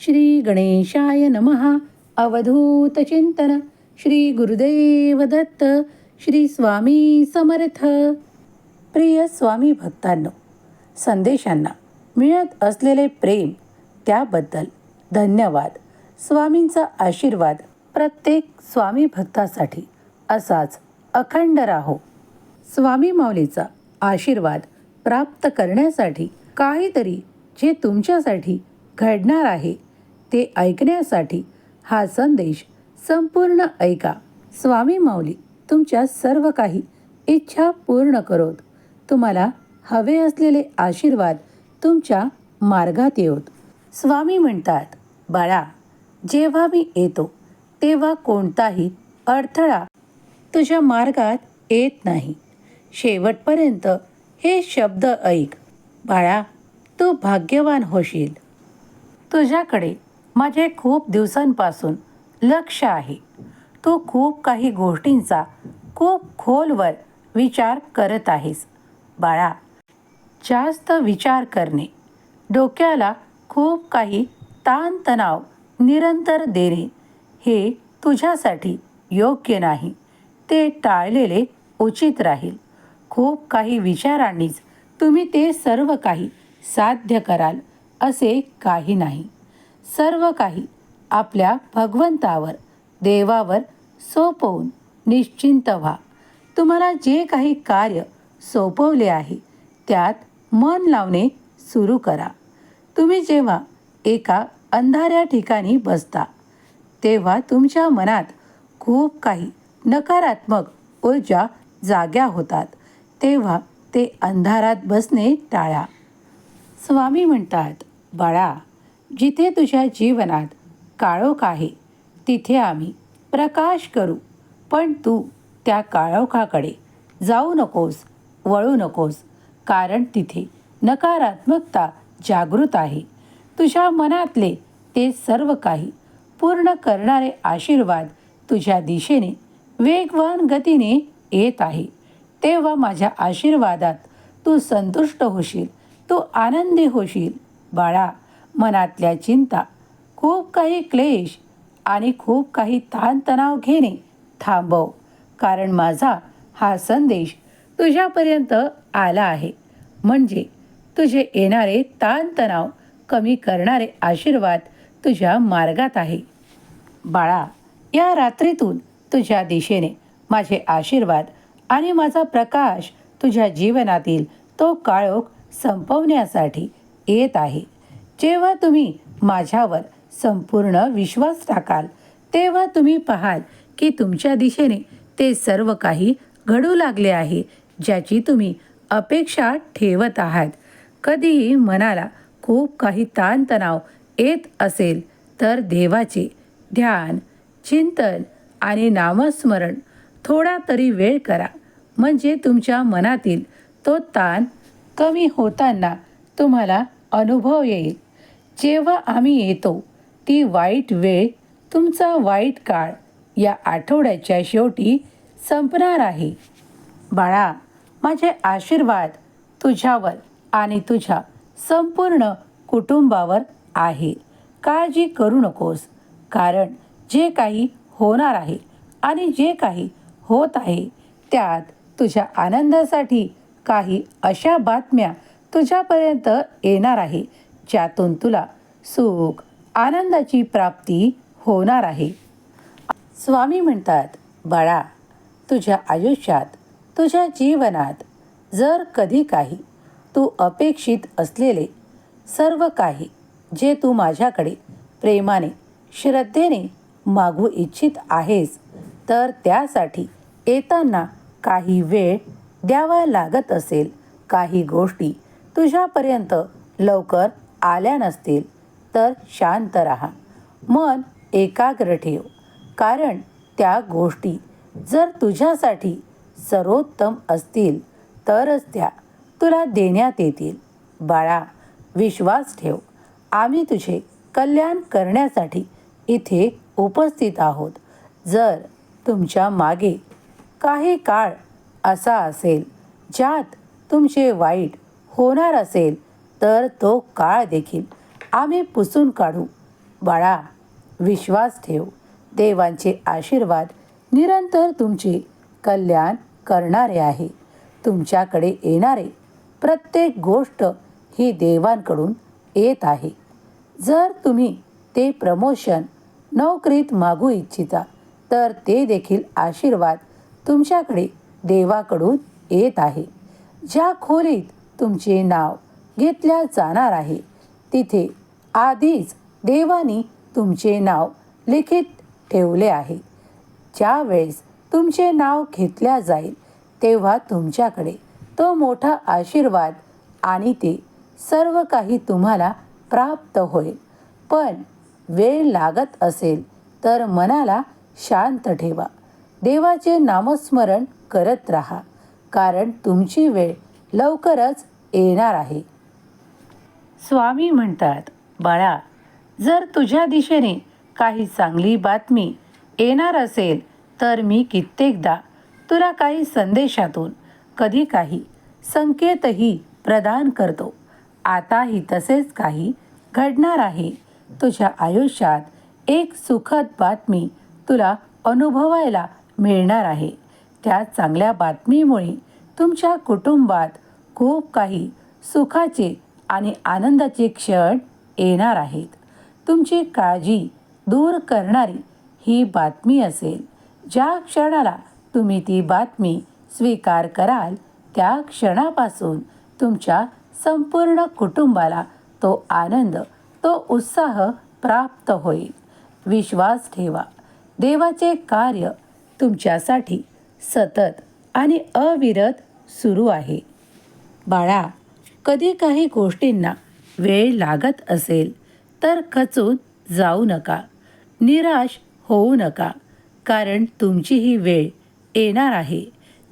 श्री गणेशाय नमः. अवधूत चिंतन. श्री गुरुदेव दत्त श्री स्वामी समर्थ. प्रिय स्वामी भक्तांनो संदेशांना मिळत असलेले प्रेम त्याबद्दल धन्यवाद. स्वामींचा आशीर्वाद प्रत्येक स्वामी भक्तासाठी असाच अखंड राहो. स्वामी माऊलीचा आशीर्वाद प्राप्त करण्यासाठी काहीतरी जे तुमच्यासाठी घडणार आहे ते ऐकण्यासाठी हा संदेश संपूर्ण ऐका. स्वामी माऊली तुमच्या सर्व काही इच्छा पूर्ण करोत. तुम्हाला हवे असलेले आशीर्वाद तुमच्या मार्गात येऊत स्वामी म्हणतात बाळा जेव्हा मी येतो तेव्हा कोणताही अडथळा तुझ्या मार्गात येत नाही. शेवटपर्यंत हे शब्द ऐक. बाळा तू भाग्यवान होशील. तुझ्याकडे माझे खूप दिवसांपासून लक्ष आहे. तू खूप काही गोष्टींचा खूप खोलवर विचार करत आहेस. बाळा जास्त विचार करणे डोक्याला खूप काही ताणतणाव निरंतर देणे हे तुझ्यासाठी योग्य नाही. ते टाळलेले उचित राहील. खूप काही विचारांनीच तुम्ही ते सर्व काही साध्य कराल असे काही नाही. सर्व काही आपल्या भगवंतावर देवावर सोपवून निश्चिंत व्हा. तुम्हाला जे काही कार्य सोपवले आहे त्यात मन लावणे सुरू करा. तुम्ही जेव्हा एका अंधाऱ्या ठिकाणी बसता तेव्हा तुमच्या मनात खूप काही नकारात्मक ऊर्जा जाग्या होतात. तेव्हा ते अंधारात बसणे टाळा. स्वामी म्हणतात बाळा जिथे तुझ्या जीवनात काळोख आहे तिथे आम्ही प्रकाश करू. पण तू त्या काळोखाकडे जाऊ नकोस वळू नकोस कारण तिथे नकारात्मकता जागृत आहे. तुझ्या मनातले ते सर्व काही पूर्ण करणारे आशीर्वाद तुझ्या दिशेने वेगवान गतीने येत आहे. तेव्हा माझ्या आशीर्वादात तू संतुष्ट होशील तू आनंदी होशील बाळा. मनातल्या चिंता खूप काही क्लेश आणि खूप काही ताणतणाव घेणे थांबव. कारण माझा हा संदेश तुझ्यापर्यंत आला आहे. म्हणजे तुझे येणारे ताणतणाव कमी करणारे आशीर्वाद तुझ्या मार्गात आहे. बाळा या रात्रीतून तुझ्या दिशेने माझे आशीर्वाद आणि माझा प्रकाश तुझ्या जीवनातील तो काळोख संपवण्यासाठी येत आहे. जेव्हा तुम्ही माझ्यावर संपूर्ण विश्वास टाकाल तेव्हा तुम्ही पाहाल की तुमच्या दिशेने ते सर्व काही घडू लागले आहे ज्याची तुम्ही अपेक्षा ठेवत आहात. कधीही मनाला खूप काही ताणतणाव येत असेल तर देवाचे ध्यान चिंतन आणि नामस्मरण थोडा तरी वेळ करा. म्हणजे तुमच्या मनातील तो ताण कमी होताना तुम्हाला अनुभव येईल. जेव्हा आम्ही येतो ती वाईट वेळ तुमचा वाईट काळ या आठवड्याच्या शेवटी संपणार आहे. बाळा माझे आशीर्वाद तुझ्यावर आणि तुझ्या संपूर्ण कुटुंबावर आहे. काळजी करू नकोस कारण जे काही होणार आहे आणि जे काही होत आहे त्यात तुझ्या आनंदासाठी काही अशा बातम्या तुझ्यापर्यंत येणार आहे ज्यातून तुला सुख आनंदाची प्राप्ती होणार आहे. स्वामी म्हणतात बाळा तुझ्या आयुष्यात तुझ्या जीवनात जर कधी काही तू अपेक्षित असलेले सर्व काही जे तू माझ्याकडे प्रेमाने श्रद्धेने मागू इच्छित आहेस तर त्यासाठी येताना काही वेळ द्यावा लागत असेल. काही गोष्टी तुझ्यापर्यंत लवकर आल्या नसतील तर शांत राहा. मन एकाग्र ठेव. कारण त्या गोष्टी जर तुझ्यासाठी सर्वोत्तम असतील तरच त्या तुला देण्यात येतील. बाळा विश्वास ठेव. आम्ही तुझे कल्याण करण्यासाठी इथे उपस्थित आहोत. जर तुमच्या मागे काही काळ असा असेल ज्यात तुमचे वाईट होणार असेल तर तो काळ देखील आम्ही पुसून काढू. बाळा विश्वास ठेव. देवांचे आशीर्वाद निरंतर तुमचे कल्याण करणारे आहे. तुमच्याकडे येणारे प्रत्येक गोष्ट ही देवांकडून येत आहे. जर तुम्ही ते प्रमोशन नोकरीत मागू इच्छिता तर ते देखील आशीर्वाद तुमच्याकडे देवाकडून येत आहे. ज्या खोलीत तुमचे नाव घेतल्या जाणार आहे. तिथे आधीच देवानी तुमचे नाव लिखित ठेवले आहे. ज्यावेळेस तुमचे नाव घेतल्या जाईल तेव्हा तुमच्याकडे तो मोठा आशीर्वाद आणि ते सर्व काही तुम्हाला प्राप्त होईल. पण वेळ लागत असेल तर मनाला शांत ठेवा. देवाचे नामस्मरण करत राहा कारण तुमची वेळ लवकरच येणार आहे. स्वामी म्हणतात बाळा जर तुझ्या दिशेने काही चांगली बातमी येणार असेल तर मी कित्येकदा तुला काही संदेशातून कधी काही संकेतही प्रदान करतो. आताही तसेच काही घडणार आहे. तुझ्या आयुष्यात एक सुखद बातमी तुला अनुभवायला मिळणार आहे. त्या चांगल्या बातमीमुळे तुमच्या कुटुंबात खूप काही सुखाचे आणि आनंदाचे क्षण येणार आहेत. तुमची काळजी दूर करणारी ही बातमी असेल. ज्या क्षणाला तुम्ही ती बातमी स्वीकार कराल त्या क्षणापासून तुमच्या संपूर्ण कुटुंबाला तो आनंद तो उत्साह प्राप्त होईल. विश्वास ठेवा. देवाचे कार्य तुमच्यासाठी सतत आणि अविरत सुरू आहे. बाळा कधी काही गोष्टींना वेळ लागत असेल तर खचून जाऊ नका. निराश होऊ नका. कारण तुमची ही वेळ येणार आहे.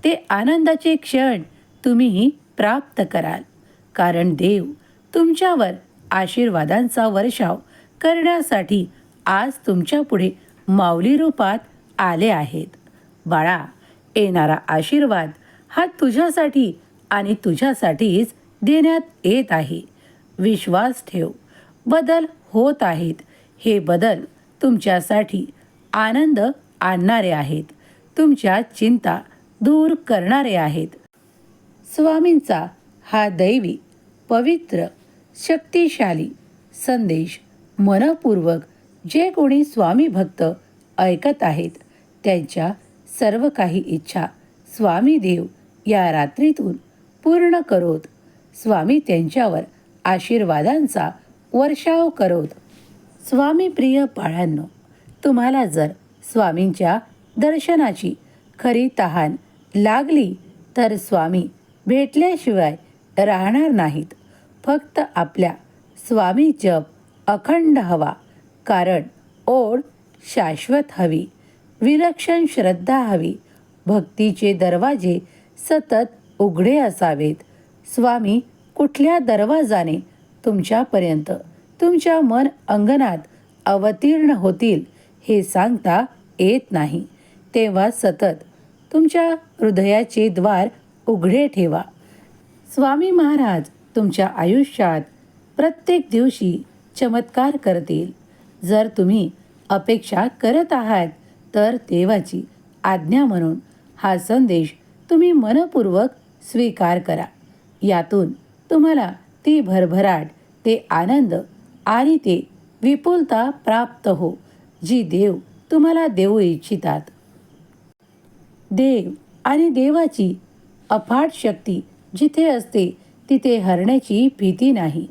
ते आनंदाचे क्षण तुम्हीही प्राप्त कराल. कारण देव तुमच्यावर आशीर्वादांचा वर्षाव करण्यासाठी आज तुमच्यापुढे माऊली रूपात आले आहेत. बाळा येणारा आशीर्वाद हा तुझ्यासाठी आणि तुझ्यासाठीच देण्यात येत आहे. विश्वास ठेव. बदल होत आहेत. हे बदल तुमच्यासाठी आनंद आणणारे आहेत. तुमच्या चिंता दूर करणारे आहेत. स्वामींचा हा दैवी पवित्र शक्तिशाली संदेश मनपूर्वक जे कोणी स्वामी भक्त ऐकत आहेत त्यांच्या सर्व काही इच्छा स्वामी देव या रात्रीतून पूर्ण करोत स्वामी त्यांच्यावर आशीर्वादांचा वर्षाव करोत. स्वामी प्रिय बाळांनो तुम्हाला जर स्वामींच्या दर्शनाची खरी तहान लागली तर स्वामी भेटल्याशिवाय राहणार नाहीत. फक्त आपल्या स्वामी जप अखंड हवा कारण ओढ शाश्वत हवी विलक्षण श्रद्धा हवी भक्तीचे दरवाजे सतत उघडे असावेत. स्वामी कुठल्या दरवाजाने? तुमच्यापर्यंत. तुमच्या मन अंगणात अवतीर्ण होतील हे सांगता येत नाही. तेव्हा सतत तुमच्या हृदयाचे द्वार उघडे ठेवा. स्वामी महाराज तुमच्या आयुष्यात प्रत्येक दिवशी चमत्कार करतील. जर तुम्ही अपेक्षा करत आहात तर देवाची आज्ञा म्हणून हा संदेश तुम्ही मनपूर्वक स्वीकार करा. यातून तुम्हाला ती भरभराट ते आनंद आणि ते विपुलता प्राप्त हो जी देव तुम्हाला देऊ इच्छितात. देव आणि देवाची अफाट शक्ती जिथे असते तिथे हरण्याची भीती नाही.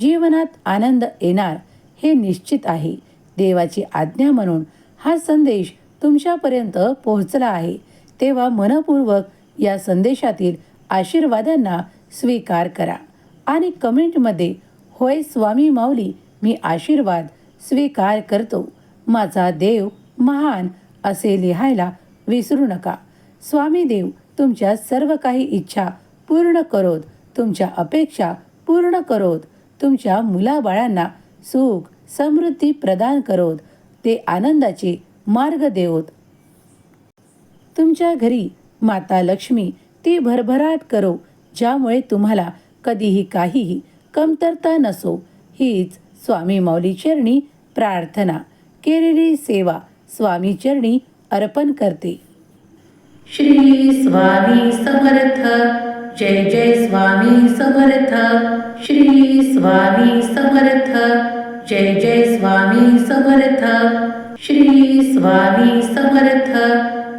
जीवनात आनंद येणार हे निश्चित आहे. देवाची आज्ञा म्हणून हा संदेश तुमच्यापर्यंत पोहोचला आहे. तेव्हा मनपूर्वक या संदेशातील आशीर्वादांना स्वीकार करा. आणि कमेंटमध्ये होय स्वामी माऊली मी आशीर्वाद स्वीकार करतो. माझा देव महान असे लिहायला विसरू नका. स्वामी देव तुमच्या सर्व काही इच्छा पूर्ण करोत. तुमच्या अपेक्षा पूर्ण करोत. तुमच्या मुलाबाळांना सुख समृद्धी प्रदान करोत. ते आनंदाचे मार्ग देवत. तुमच्या घरी माता लक्ष्मी ती भरभराट करो. ज्यामुळे तुम्हाला कधीही काहीही कमतरता नसो. हीच स्वामी माऊली चरणी प्रार्थना. केलेली सेवा स्वामी चरणी अर्पण करते. श्री स्वामी समर्थ. जय जय स्वामी समर्थ. श्री स्वामी समर्थ. जय जय स्वामी समर्थ. श्री स्वामी समर्थ.